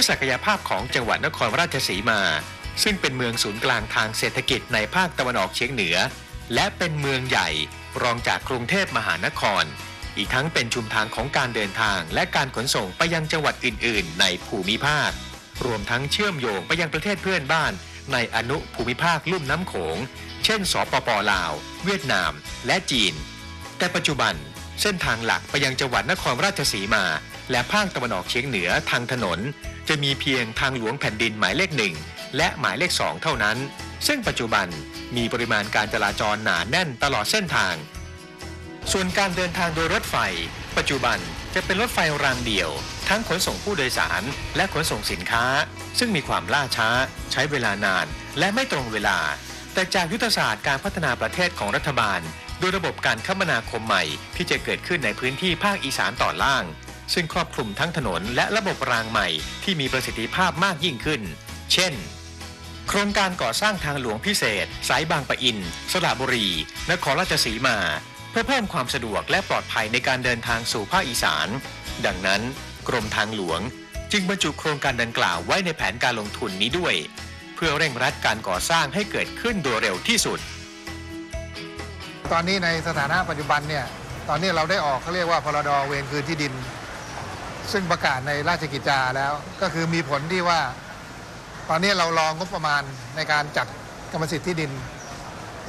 ด้วยศักยภาพของจังหวัดนครราชสีมา ซึ่งเป็นเมืองศูนย์กลางทางเศรษฐกิจในภาคตะวันออกเฉียงเหนือ และเป็นเมืองใหญ่รองจากกรุงเทพมหานคร อีกทั้งเป็นชุมทางของการเดินทางและการขนส่งไปยังจังหวัดอื่น ๆ ในภูมิภาค รวมทั้งเชื่อมโยงไปยังประเทศเพื่อนบ้าน ในอนุภูมิภาคลุ่มน้ำโขง เช่น สปปลาว เวียดนาม และจีน แต่ปัจจุบันเส้นทางหลักไปยังจังหวัดนครราชสีมา และภาคตะวันออกเฉียงเหนือทางถนน จะมีเพียงทางหลวงแผ่นดินหมายเลขหนึ่งและหมายเลขสองเท่านั้น ซึ่งปัจจุบันมีปริมาณการจราจรหนาแน่นตลอดเส้นทาง ส่วนการเดินทางโดยรถไฟ ปัจจุบันจะเป็นรถไฟรางเดี่ยว ทั้งขนส่งผู้โดยสาร และขนส่งสินค้า ซึ่งมีความล่าช้า ใช้เวลานาน และไม่ตรงเวลา แต่จากยุทธศาสตร์การพัฒนาประเทศของรัฐบาลโดยระบบการคมนาคมใหม่ที่จะเกิดขึ้นในพื้นที่ภาคอีสานตอนล่าง ซึ่งครอบคลุมทั้งถนนและระบบรางใหม่ที่มีประสิทธิภาพมากยิ่งขึ้น เช่น โครงการก่อสร้างทางหลวงพิเศษ สายบางปะอิน สระบุรี นครราชสีมา เพื่อเพิ่มความสะดวกและปลอดภัยในการเดินทางสู่ภาคอีสาน ดังนั้น กรมทางหลวงจึงบรรจุโครงการดังกล่าวไว้ในแผนการลงทุนนี้ด้วย เพื่อเร่งรัดการก่อสร้างให้เกิดขึ้นโดยเร็วที่สุด ตอนนี้ในสถานะปัจจุบันเนี่ย ตอนนี้เราได้ออกเขาเรียกว่าพรดเวรคืนที่ดิน ซึ่งประกาศในราชกิจจาแล้วก็คือมีผลที่ว่า ตอนนี้เรารองงบประมาณในการจัดกรรมสิทธิ์ที่ดิน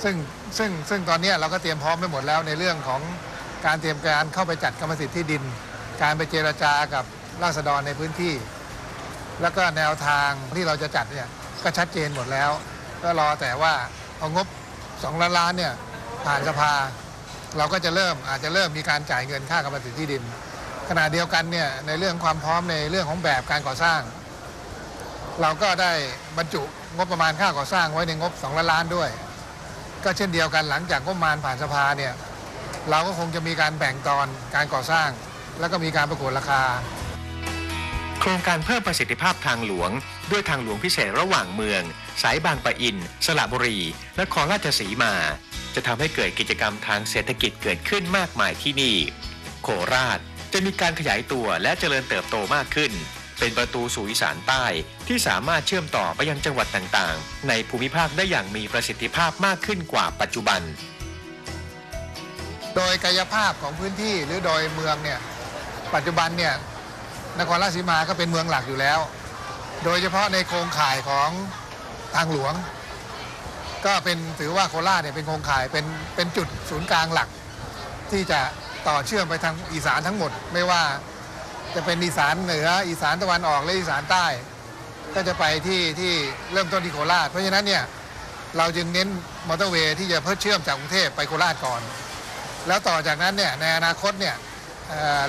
ซึ่งซึ่งซึ่งตอนนี้เราก็เตรียมพร้อมไปหมดแล้วในเรื่องของการเตรียมการเข้าไปจัดกรรมสิทธิ์ที่ดิน การไปเจรจากับราษฎรในพื้นที่ แล้วก็แนวทางที่เราจะจัดเนี่ยก็ชัดเจนหมดแล้ว ก็รอแต่ว่าเอางบ2ล้านล้านเนี่ยผ่านสภา เราก็จะเริ่มอาจจะเริ่มมีการจ่ายเงินค่ากรรมสิทธิ์ที่ดิน ขณะเดียวกันเนี่ยในเรื่องความพร้อมในเรื่องของแบบการก่อสร้าง เราก็ได้บรรจุงบประมาณค่าก่อสร้างไว้ในงบ2ล้านล้านด้วย ก็เช่นเดียวกันหลังจากงบประมาณผ่านสภาเนี่ยเราก็คงจะมีการแบ่งตอนการก่อสร้าง แล้วก็มีการประกวดราคา โครงการเพิ่มประสิทธิภาพทางหลวง ด้วยทางหลวงพิเศษระหว่างเมือง สายบางปะอิน สระบุรีและครราชสีมา จะทำให้เกิดกิจกรรมทางเศรษฐกิจเกิดขึ้นมากมายที่นี่ โคราช จะมีการขยายตัวและเจริญเติบโตมากขึ้น เป็นประตูสู่อีสานใต้ที่สามารถเชื่อมต่อไปยังจังหวัดต่างๆ ในภูมิภาคได้อย่างมีประสิทธิภาพมากขึ้นกว่าปัจจุบัน โดยกายภาพของพื้นที่หรือโดยเมืองเนี่ยปัจจุบันเนี่ยนครราชสีมาก็เป็นเมืองหลักอยู่แล้ว โดยเฉพาะในโครงข่ายของทางหลวง ก็เป็นถือว่าโคราชเนี่ยเป็นโครงข่ายเป็นเป็นจุดศูนย์กลางหลักที่จะ ต่อเชื่อมไปทางอีสานทั้งหมด ไม่ว่าจะเป็นอีสานเหนืออีสานตะวันออกและอีสานใต้ ก็จะไปที่ที่เริ่มต้นที่โคราช เพราะฉะนั้นเนี่ยเราจึงเน้นมอเตอร์เวย์ที่จะเพิ่มเชื่อมจากกรุงเทพไปโคราชก่อน แล้วต่อจากนั้นเนี่ยในอนาคตเนี่ย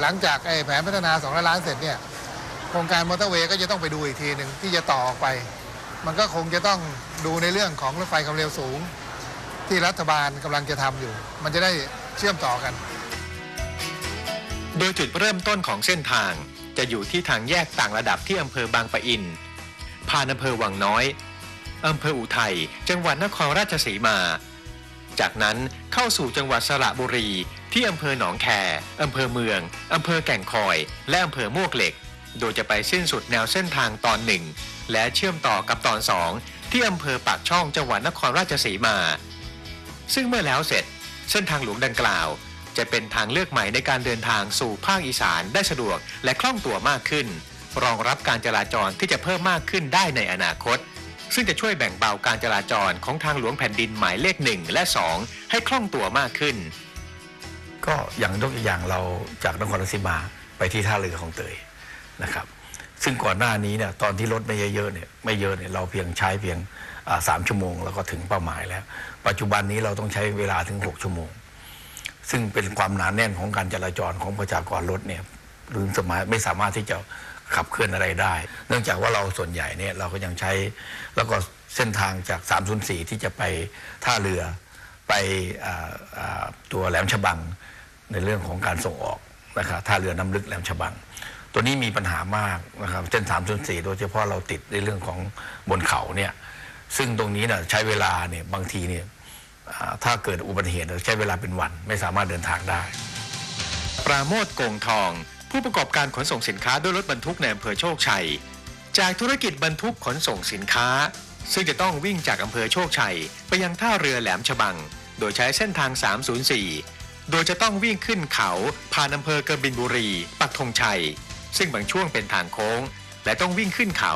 หลังจากแผนพัฒนา2ล้านเสร็จเนี่ยโครงการมอเตอร์เวย์ก็จะต้องไปดูอีกทีหนึ่งที่จะต่อออกไป มันก็คงจะต้องดูในเรื่องของรถไฟความเร็วสูง ที่รัฐบาลกำลังจะทำอยู่ มันจะได้เชื่อมต่อกัน โดยจุดเริ่มต้นของเส้นทาง จะอยู่ที่ทางแยกต่างระดับที่อำเภอบางปะอิน ผ่านอำเภอวังน้อยอำเภออุทัย จังหวัดนครราชสีมา จากนั้นเข้าสู่จังหวัดสระบุรี ที่อำเภอหนองแคอำเภอเมืองอำเภอแก่งคอย และอำเภอมวกเหล็ก โดยจะไปสิ้นสุดแนวเส้นทางตอนหนึ่ง และเชื่อมต่อกับตอนสองที่อำเภอปากช่องจังหวัดนครราชสีมา ซึ่งเมื่อแล้วเสร็จ เส้นทางหลวงดังกล่าว จะเป็นทางเลือกใหม่ในการเดินทางสู่ภาคอีสานได้สะดวกและคล่องตัวมากขึ้น รองรับการจราจรที่จะเพิ่มมากขึ้นได้ในอนาคต ซึ่งจะช่วยแบ่งเบาการจราจรของทางหลวงแผ่นดินหมายเลขหนึ่งและ 2 ให้คล่องตัวมากขึ้น ก็อย่างยกตัวอย่างเราจากนครราชสีมาไปที่ท่าเรือของเตยนะครับ ซึ่งก่อนหน้านี้เนี่ยตอนที่รถไม่เยอะๆเนี่ยไม่เยอะเนี่ยเราเพียงใช้เพียงสามชั่วโมง แล้วก็ถึงเป้าหมายแล้ว ปัจจุบันนี้เราต้องใช้เวลาถึง 6 ชั่วโมง ซึ่งเป็นความหนาแน่นของการจราจรของประชากรรถเนี่ยหรือสมัยไม่สามารถที่จะขับเคลื่อนอะไรได้ เนื่องจากว่าเราส่วนใหญ่เนี่ยเราก็ยังใช้แล้วก็เส้นทางจาก 304 ที่จะไปท่าเรือไปออตัวแหลมฉบังในเรื่องของการส่งออกนะครับท่าเรือน้ำลึกแหลมฉบัง ตัวนี้มีปัญหามากนะครับเส้น 3 0 4 โดยเฉพาะเราติดในเรื่องของบนเขาเนี่ยซึ่งตรงนี้นะใช้เวลาเนี่ยบางทีเนี่ย ถ้าเกิดอุบัติเหตุใช้เวลาเป็นวัน ไม่สามารถเดินทางได้ ปราโมทโกงทอง ผู้ประกอบการขนส่งสินค้าด้วยรถบรรทุกในอำเภอโชคชัย จากธุรกิจบรรทุกขนส่งสินค้า ซึ่งจะต้องวิ่งจากอำเภอโชคชัย ไปยังท่าเรือแหลมฉบัง โดยใช้เส้นทาง 304 โดยจะต้องวิ่งขึ้นเขาผ่านอำเภอกบินบุรี ปักธงชัย ซึ่งบางช่วงเป็นทางโค้ง และต้องวิ่งขึ้นเขา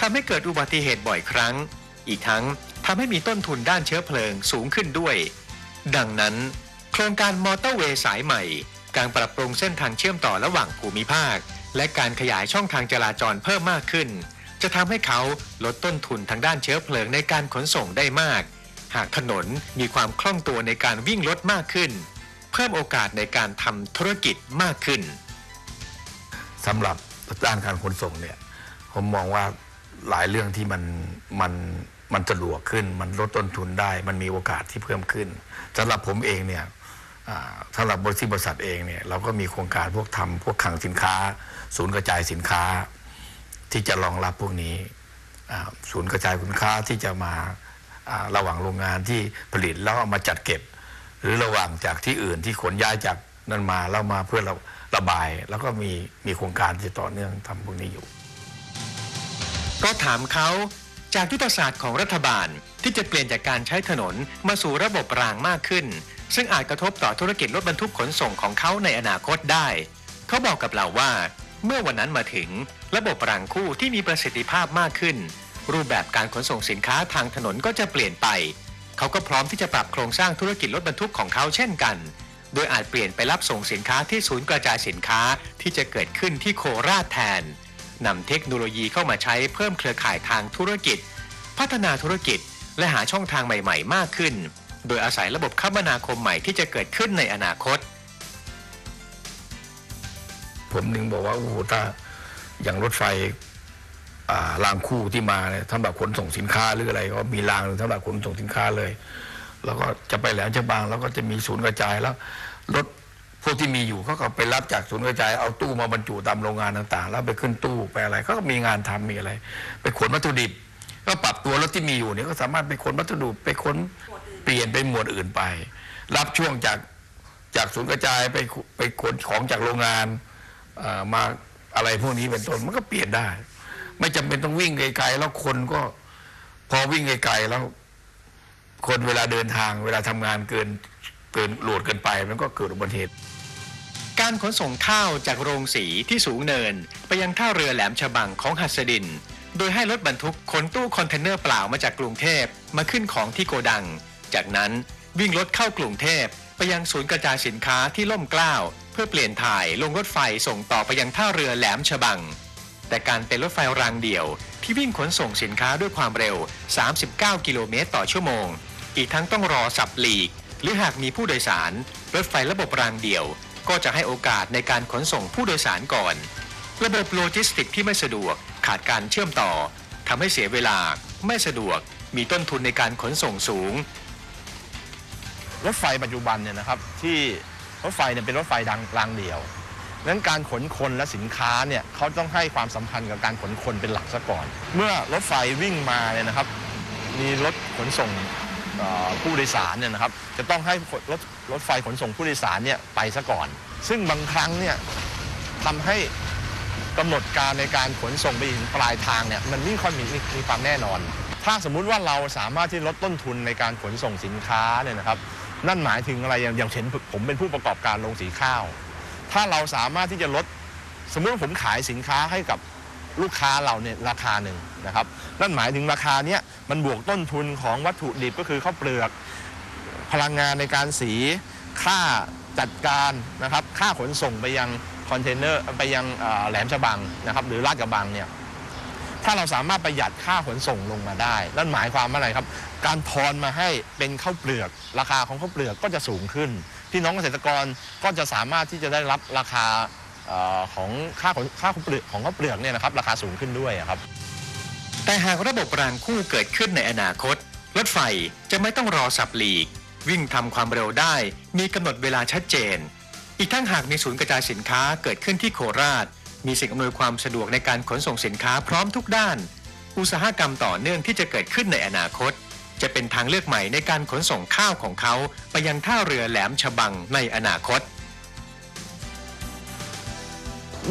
ทำให้เกิดอุบัติเหตุบ่อยครั้ง อีกทั้ง ทำให้มีต้นทุนด้านเชื้อเพลิงสูงขึ้นด้วย ดังนั้น โครงการมอเตอร์เวย์สายใหม่ การปรับปรุงเส้นทางเชื่อมต่อระหว่างภูมิภาค และการขยายช่องทางจราจรเพิ่มมากขึ้น จะทำให้เขาลดต้นทุนทางด้านเชื้อเพลิงในการขนส่งได้มาก หากถนนมีความคล่องตัวในการวิ่งรถมากขึ้น เพิ่มโอกาสในการทำธุรกิจมากขึ้นสำหรับด้านการขนส่งเนี่ยผมมองว่าหลายเรื่องที่มันมัน มันสะดวกขึ้น มันลดต้นทุนได้ มันมีโอกาสที่เพิ่มขึ้นสำหรับผมเองเนี่ยสำหรับบริษัทบริษัทเองเนี่ยเราก็มีโครงการพวกทำพวกคลังสินค้า ศูนย์กระจายสินค้า ที่จะรองรับพวกนี้ศูนย์กระจายสินค้าที่จะมาระหว่างโรงงานที่ผลิตแล้วเอามาจัดเก็บ หรือระหว่างจากที่อื่นที่ขนย้ายจากนั่นมาแล้วมาเพื่อระระบาย แล้วก็มีมีโครงการที่ต่อเนื่องทำพวกนี้อยู่ ก็ถามเขา จากยุทธศาสตร์ของรัฐบาลที่จะเปลี่ยนจากการใช้ถนนมาสู่ระบบรางมากขึ้น ซึ่งอาจกระทบต่อธุรกิจรถบรรทุกขนส่งของเขาในอนาคตได้ เขาบอกกับเราว่า เมื่อวันนั้นมาถึงระบบรางคู่ที่มีประสิทธิภาพมากขึ้น รูปแบบการขนส่งสินค้าทางถนนก็จะเปลี่ยนไป เขาก็พร้อมที่จะปรับโครงสร้างธุรกิจรถบรรทุกของเขาเช่นกัน โดยอาจเปลี่ยนไปรับส่งสินค้าที่ศูนย์กระจายสินค้าที่จะเกิดขึ้นที่โคราชแทน นำเทคโนโลยีเข้ามาใช้เพิ่มเครือข่ายทางธุรกิจ พัฒนาธุรกิจ และหาช่องทางใหม่ๆ มากขึ้น โดยอาศัยระบบคมนาคมใหม่ที่จะเกิดขึ้นในอนาคต ผมนึงบอกว่าโอ้โหถ้าอย่างรถไฟรางคู่ที่มาเนี่ยสำหรับขนส่งสินค้าหรืออะไร ก็มีรางสำหรับขนส่งสินค้าเลย แล้วก็จะไปแหลมฉบังแล้วก็จะมีศูนย์กระจายแล้วรถ วกที่มีอยู่เขาก็ไปรับจากศูนย์กระจายเอาตู้มาบรรจุตามโรงงานต่างๆ แล้วไปขึ้นตู้ไปอะไรเขาก็มีงานทำมีอะไร ไปขนวัตถุดิบ ก็ปรับตัวรถที่มีอยู่เนี่ยก็สามารถไปขนวัตถุดิบไปขนเปลี่ยนไปหมวดอื่นไป รับช่วงจากจากศูนย์กระจายไปไปขนของจากโรงงานมาอะไรพวกนี้เป็นต้นมันก็เปลี่ยนได้ ไม่จำเป็นต้องวิ่งไกลๆแล้วคนก็พอวิ่งไกลๆแล้ว คนเวลาเดินทางเวลาทำงานเกินเกินโหลดเกินไป มันก็เกิดอุบัติเหตุ การขนส่งข้าวจากโรงสีที่สูงเนิน ไปยังท่าเรือแหลมฉบังของหัสดิน โดยให้รถบรรทุกขนตู้คอนเทนเนอร์เปล่ามาจากกรุงเทพมาขึ้นของที่โกดัง จากนั้นวิ่งรถเข้ากรุงเทพไปยังศูนย์กระจายสินค้าที่ล่มเกล้าเพื่อเปลี่ยนถ่ายลงรถไฟส่งต่อไปยังท่าเรือแหลมฉบัง แต่การเป็นรถไฟรางเดี่ยว ที่วิ่งขนส่งสินค้าด้วยความเร็ว 39 กิโลเมตรต่อชั่วโมง อีกทั้งต้องรอสับหลีก หรือหากมีผู้โดยสาร รถไฟระบบรางเดี่ยว ก็จะให้โอกาสในการขนส่งผู้โดยสารก่อน ระบบโลจิสติกที่ไม่สะดวกขาดการเชื่อมต่อทำให้เสียเวลาไม่สะดวก มีต้นทุนในการขนส่งสูง รถไฟปัจจุบันเนี่ยนะครับที่รถไฟเนี่ยเป็นรถไฟดังรางเดี่ยวนั้นการขนคนและสินค้าเนี่ยเขาต้องให้ความสำคัญกับการขนคนเป็นหลักซะก่อน เมื่อรถไฟวิ่งมาเนี่ยนะครับ มีรถขนส่ง ผู้โดยสารเนี่ยนะครับจะต้องให้รถรถไฟขนส่งผู้โดยสารเนี่ยไปซะก่อน ซึ่งบางครั้งเนี่ยทำให้กำหนดการในการขนส่งไปถึงปลายทางเนี่ยมันไม่ค่อยมีมีความแน่นอน ถ้าสมมุติว่าเราสามารถที่ลดต้นทุนในการขนส่งสินค้าเนี่ยนะครับ นั่นหมายถึงอะไรอย่างอย่างเช่นผมเป็นผู้ประกอบการโรงสีข้าว ถ้าเราสามารถที่จะลดสมมติว่าผมขายสินค้าให้กับ ลูกค้าเราเนี่ยราคาหนึ่งนะครับนั่นหมายถึงราคาเนี้ยมันบวกต้นทุนของวัตถุดิบก็คือข้าวเปลือก พลังงานในการสีค่าจัดการนะครับค่าขนส่งไปยังคอนเทนเนอร์ไปยังแหลมฉบังนะครับหรือลาดกระบังเนี่ยถ้าเราสามารถประหยัดค่าขนส่งลงมาได้ นั่นหมายความว่าอะไรครับ การทอนมาให้เป็นข้าวเปลือก ราคาของข้าวเปลือกก็จะสูงขึ้น พี่น้องเกษตรกรก็จะสามารถที่จะได้รับราคา ออของค่าขนค่าข้าวเปลือกของข้าวเปลือกเนี่ยนะครับราคาสูงขึ้นด้วยครับ แต่หากระบบรางคู่เกิดขึ้นในอนาคต รถไฟจะไม่ต้องรอสับหลีก วิ่งทำความเร็วได้ มีกำหนดเวลาชัดเจน อีกทั้งหากมีศูนย์กระจายสินค้าเกิดขึ้นที่โคราช มีสิ่งอำนวยความสะดวกในการขนส่งสินค้าพร้อมทุกด้าน อุตสาหกรรมต่อเนื่องที่จะเกิดขึ้นในอนาคต จะเป็นทางเลือกใหม่ในการขนส่งข้าวของเขา ไปยังท่าเรือแหลมฉบังในอนาคต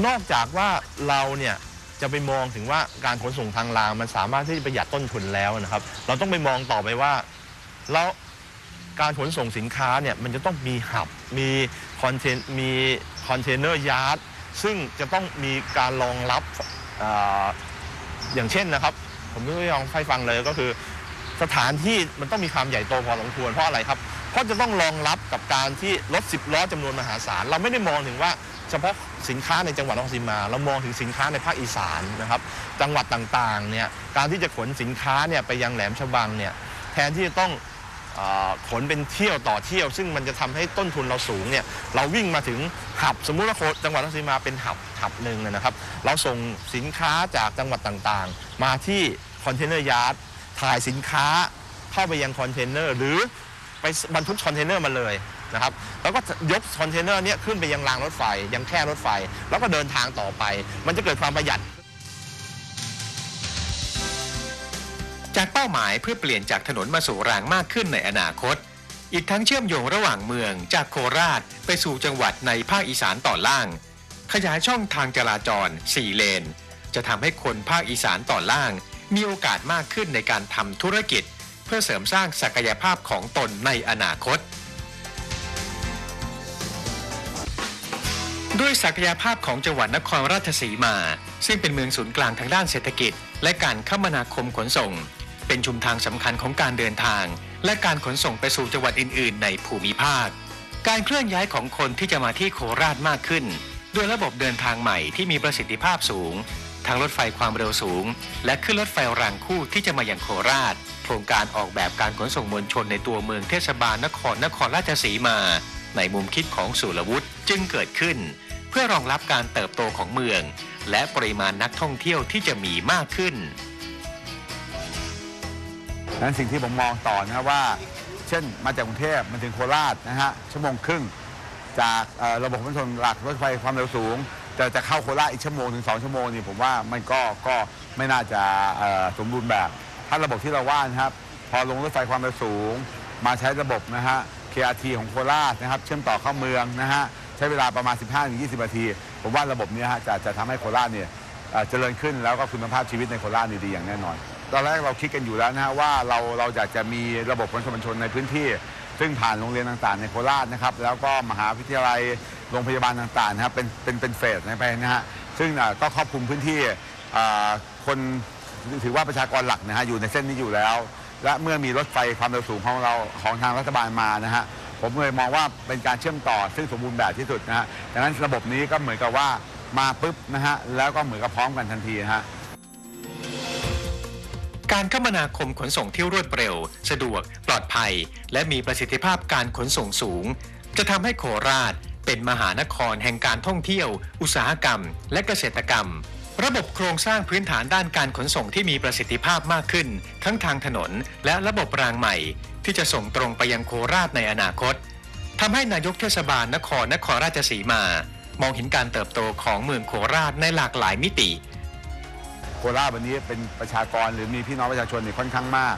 นอกจากว่าเราเนี่ยจะไปมองถึงว่าการขนส่งทางรางมันสามารถที่จะประหยัดต้นทุนแล้วนะครับ เราต้องไปมองต่อไปว่าแล้วการขนส่งสินค้าเนี่ยมันจะต้องมีหับมีคอนเทนมีคอนเทนเนอร์ยาร์ดซึ่งจะต้องมีการรองรับออย่างเช่นนะครับ ผมยกตัวอย่างให้ฟังเลยก็คือ สถานที่มันต้องมีความใหญ่โตพอสมควรเพราะอะไรครับ เพราะจะต้องรองรับกับการที่รถสิบล้อจำนวนมหาศาลเราไม่ได้มองถึงว่า เฉพาะสินค้าในจังหวัดนครศรีมาเรามองถึงสินค้าในภาคอีสานนะครับจังหวัดต่างๆเนี่ยการที่จะขนสินค้าเนี่ยไปยังแหลมฉบังเนี่ยแทนที่จะต้องเออขนเป็นเที่ยวต่อเที่ยว ซึ่งมันจะทำให้ต้นทุนเราสูงเนี่ยเราวิ่งมาถึงหับสมมุติว่าจังหวัดนครศรีมาเป็นหับหับหนึ่งนะครับ เราส่งสินค้าจากจังหวัดต่างๆ มาที่คอนเทนเนอร์ยาร์ดถ่ายสินค้าเข้าไปยังคอนเทนเนอร์หรือไปบรรทุกคอนเทนเนอร์มาเลย นะครับแล้วก็ยกคอนเทนเนอร์นี้ขึ้นไปยังรางรถไฟยังแค่รถไฟ แล้วก็เดินทางต่อไป มันจะเกิดความประหยัด จากเป้าหมายเพื่อเปลี่ยนจากถนนมาสู่รางมากขึ้นในอนาคต อีกทั้งเชื่อมโยงระหว่างเมืองจากโคราชไปสู่จังหวัดในภาคอีสานต่อล่าง ขยายช่องทางจราจร 4 เลน จะทำให้คนภาคอีสานต่อล่าง มีโอกาสมากขึ้นในการทำธุรกิจ เพื่อเสริมสร้างศักยภาพของตนในอนาคต ด้วยศักยภาพของจังหวัดนครราชสีมา ซึ่งเป็นเมืองศูนย์กลางทางด้านเศรษฐกิจ และการคมนาคมขนส่ง เป็นชุมทางสำคัญของการเดินทาง และการขนส่งไปสู่จังหวัดอื่น ๆ ในภูมิภาค การเคลื่อนย้ายของคนที่จะมาที่โคราชมากขึ้น ด้วยระบบเดินทางใหม่ที่มีประสิทธิภาพสูงทางรถไฟความเร็วสูง และขึ้นรถไฟรางคู่ที่จะมาอย่างโคราช โครงการออกแบบการขนส่งมวลชนในตัวเมืองเทศบาลนครนครราชสีมา ในมุมคิดของสุรวุฒิจึงเกิดขึ้น พื่อรองรับการเติบโตของเมือง และปริมาณนักท่องเที่ยวที่จะมีมากขึ้นนั้นสิ่งที่ผมมองต่อนะครับว่า เช่นมาจากกรุงเทพมาถึงโคราชนะฮะชั่วโมงครึ่ง จากระบบขนส่งหลักรถไฟความเร็วสูงจะจะเข้าโคราชอีกชั่วโมงถึง2ชั่วโมงนี่ผมว่ามันก็ก็ไม่น่าจะสมบูรณ์แบบ ถ้าระบบที่เราว่านะครับ พอลงรถไฟความเร็วสูง มาใช้ระบบนะฮะ KRT ของโคราชนะครับ เชื่อมต่อเข้าเมืองนะฮะ ใช้เวลาประมาณ 15-20 นาที ผมว่าระบบนี้ฮะจะจะทำให้โคราชเนี่ยเจริญขึ้นแล้วก็คุณภาพชีวิตในโคราชนี่ดีอย่างแน่นอน ตอนแรกเราคิดกันอยู่แล้วนะฮะว่าเราเราอยากจะมีระบบขนส่งมวลชนในพื้นที่ ซึ่งผ่านโรงเรียนต่างๆ ในโคราชนะครับแล้วก็มหาวิทยาลัยโรงพยาบาลต่างๆนะครับเป็นเป็นเป็นเฟสไปนะฮะซึ่งก็ครอบคลุมพื้นที่คนถือว่าประชากรหลักนะฮะอยู่ในเส้นนี้อยู่แล้ว และเมื่อมีรถไฟความเร็วสูงของเราของทางรัฐบาลมานะฮะ ผมเลยมองว่าเป็นการเชื่อมต่อซึ่งสมบูรณ์แบบที่สุดนะฮะดังนั้นระบบนี้ก็เหมือนกับว่ามาปุ๊บนะฮะแล้วก็เหมือนกับพร้อมกันทันทีนะฮะการคมนาคมขนส่งที่รวดเร็ว สะดวก ปลอดภัย และมีประสิทธิภาพการขนส่งสูง จะทำให้โคราชเป็นมหานครแห่งการท่องเที่ยว อุตสาหกรรม และเกษตรกรรม ระบบโครงสร้างพื้นฐานด้านการขนส่งที่มีประสิทธิภาพมากขึ้น ทั้งทางถนนและระบบรางใหม่ ที่จะส่งตรงไปยังโคราชในอนาคตทำให้นายกเทศบาลนครนครราชสีมา มองเห็นการเติบโตของเมืองโคราชในหลากหลายมิติ โคราชวันนี้เป็นประชากรหรือมีพี่น้องประชาชนเนี่ยค่อนข้างมาก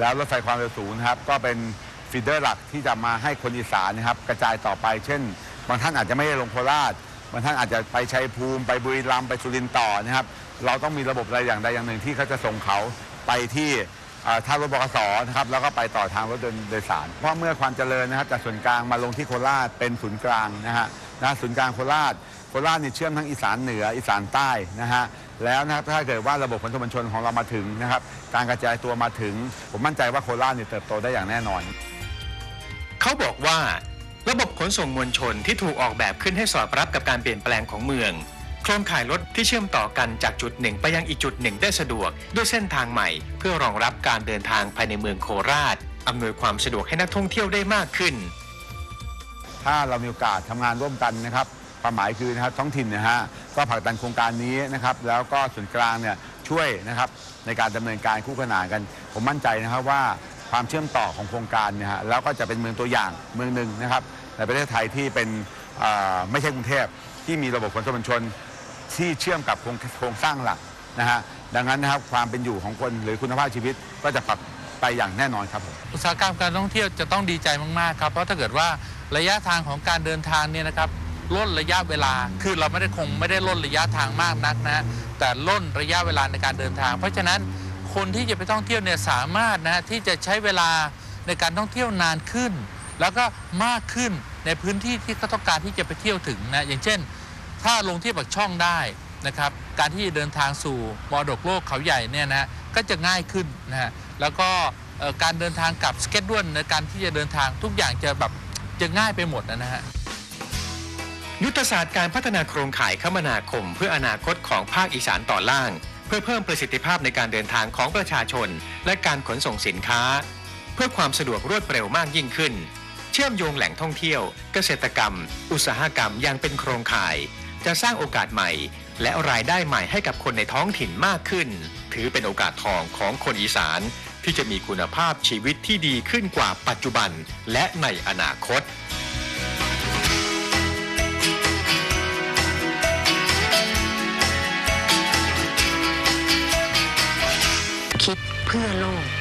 แล้วรถไฟความเร็วสูงนะครับก็เป็นฟีดเดอร์หลักที่จะมาให้คนอีสานนะครับกระจายต่อไป เช่น บางท่านอาจจะไม่ได้ลงโคราชบางท่านอาจจะไปชัยภูมิไปบุรีรัมย์ไปสุรินทร์ต่อนะครับ เราต้องมีระบบอะไรอย่างใดอย่างหนึ่งที่เขาจะส่งเขาไปที่ อ่าท่ารถบขสนะครับแล้วก็ไปต่อทางรถโดยสาร เพราะเมื่อความเจริญนะครับจากส่วนกลางมาลงที่โคราชเป็นศูนย์กลางนะฮะนะศูนย์กลางโคราชโคราชเนี่ยเชื่อมทั้งอีสานเหนืออีสานใต้นะฮะแล้วนะครับถ้าเกิดว่าระบบขนส่งมวลชนของเรามาถึงนะครับการกระจายตัวมาถึง ผมมั่นใจว่าโคราชเนี่ยเติบโตได้อย่างแน่นอน เขาบอกว่าระบบขนส่งมวลชนที่ถูกออกแบบขึ้นให้สอดรับกับการเปลี่ยนแปลงของเมือง ครงข่ายรถที่เชื่อมต่อกันจากจุดหนึ่งไปยังอีกจุดหนึ่งได้สะดวก ด้วยเส้นทางใหม่ เพื่อรองรับการเดินทางภายในเมืองโคราชอำนวยความสะดวกให้นักท่องเที่ยวได้มากขึ้น ถ้าเรามีโอกาสทำงานร่วมกันนะครับความหมายคือนะครับท้องถิ่นนะฮะก็ผลักดันโครงการนี้นะครับ แล้วก็ส่วนกลางเนี่ยช่วยนะครับในการดำเนินการคู่ขนานกัน ผมมั่นใจนะครับว่าความเชื่อมต่อของโครงการเนี่ยฮะแล้วก็จะเป็นเมืองตัวอย่างเมืองหนึ่งนะครับในประเทศไทยที่เป็นเอ่อไม่ใช่กรุงเทพที่มีระบบขนส่งมวลชน ที่เชื่อมกับโครงโครงสร้างหลักนะฮะดังนั้นนะครับความเป็นอยู่ของคนหรือคุณภาพชีวิตก็จะปรับไปอย่างแน่นอนครับผมอุตสาหกรรมการท่องเที่ยวจะต้องดีใจมากๆครับเพราะถ้าเกิดว่าระยะทางของการเดินทางเนี่ยนะครับล่นระยะเวลาคือเราไม่ได้คงไม่ได้ล่นระยะทางมากนักนะแต่ล่นระยะเวลาในการเดินทาง เพราะฉะนั้นคนที่จะไปท่องเที่ยวเนี่ยสามารถนะที่จะใช้เวลาในการท่องเที่ยวนานขึ้น แล้วก็มากขึ้นในพื้นที่ที่เขาต้องการที่จะไปเที่ยวถึงนะอย่างเช่น ถ้าลงที่ปักช่องได้นะครับ การที่เดินทางสู่มรดกโลกเขาใหญ่เนี่ยนะก็จะง่ายขึ้นนะฮะแล้วก็การเดินทางกับสเก็ตด้วนในการที่จะเดินทางทุกอย่างจะแบบจะง่ายไปหมดนะฮะยุทธศาสตร์การพัฒนาโครงข่ายคมนาคม เพื่ออนาคตของภาคอีสานต่อล่าง เพื่อเพิ่มประสิทธิภาพในการเดินทางของประชาชน และการขนส่งสินค้า เพื่อความสะดวกรวดเร็วมากยิ่งขึ้น เชื่อมโยงแหล่งท่องเที่ยว เกษตรกรรม อุตสาหกรรมอย่างเป็นโครงข่าย จะสร้างโอกาสใหม่ และรายได้ใหม่ให้กับคนในท้องถิ่นมากขึ้น ถือเป็นโอกาสทองของคนอีสาน ที่จะมีคุณภาพชีวิตที่ดีขึ้นกว่าปัจจุบันและในอนาคตคิดเพื่อโลก